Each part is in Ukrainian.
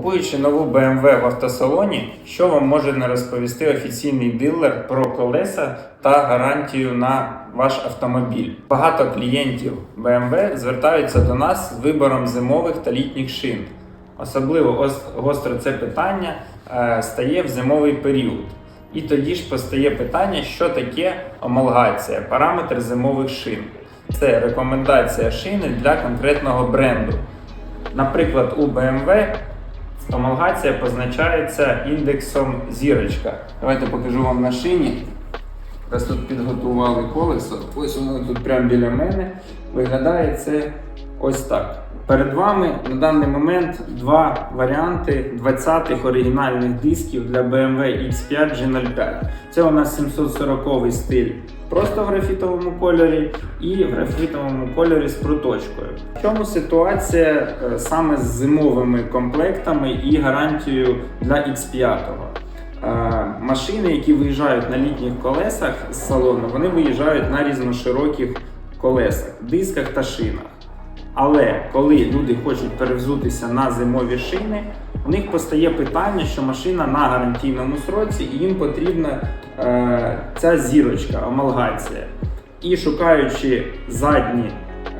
Купуючи нову BMW в автосалоні, що вам може не розповісти офіційний дилер про колеса та гарантію на ваш автомобіль? Багато клієнтів BMW звертаються до нас з вибором зимових та літніх шин. Особливо ос- гостро це питання е, стає в зимовий період. І тоді ж постає питання, що таке омалгація, параметр зимових шин. Це рекомендація шини для конкретного бренду. Наприклад, у BMW омалгація позначається індексом зірочка. Давайте покажу вам на шині. Раз тут підготували колесо, ось воно тут прямо біля мене. Виглядає це ось так. Перед вами на даний момент два варіанти 20-х оригінальних дисків для BMW X5 G05. Це у нас 740 стиль просто в графітовому кольорі і в графітовому кольорі з проточкою. В чому ситуація е, саме з зимовими комплектами і гарантією для X5? Е, Машини, які виїжджають на літніх колесах з салону, вони виїжджають на різношироких колесах, дисках та шинах. Але коли люди хочуть перевзутися на зимові шини, у них постає питання, що машина на гарантійному сроці і їм потрібна е, ця зірочка, амалгація. І шукаючи задні,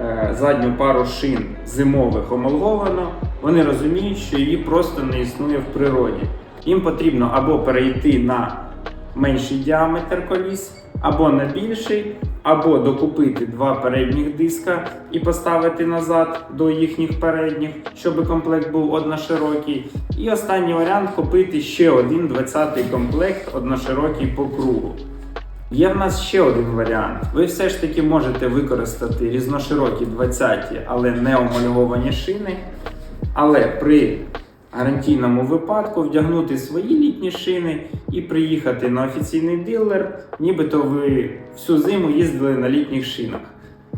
е, задню пару шин зимових омалговано, вони розуміють, що її просто не існує в природі. Їм потрібно або перейти на менший діаметр коліс, або на більший, або докупити два передніх диска і поставити назад до їхніх передніх, щоб комплект був одноширокий. І останній варіант купити ще один 20-й комплект одноширокий по кругу. Є в нас ще один варіант. Ви все ж таки можете використати різноширокі 20-ті, але не омальовані шини. Але при гарантійному випадку вдягнути свої літні шини і приїхати на офіційний дилер, нібито ви всю зиму їздили на літніх шинах.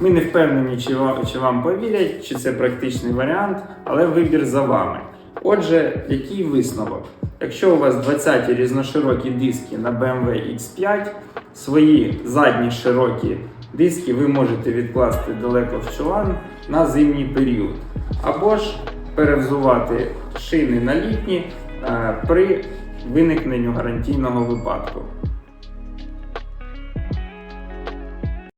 Ми не впевнені, чи вам, повірять, чи це практичний варіант, але вибір за вами. Отже, який висновок? Якщо у вас 20 різноширокі диски на BMW X5, свої задні широкі диски ви можете відкласти далеко в чолан на зимній період. Або ж перевзувати шини на літні е, при виникненню гарантійного випадку.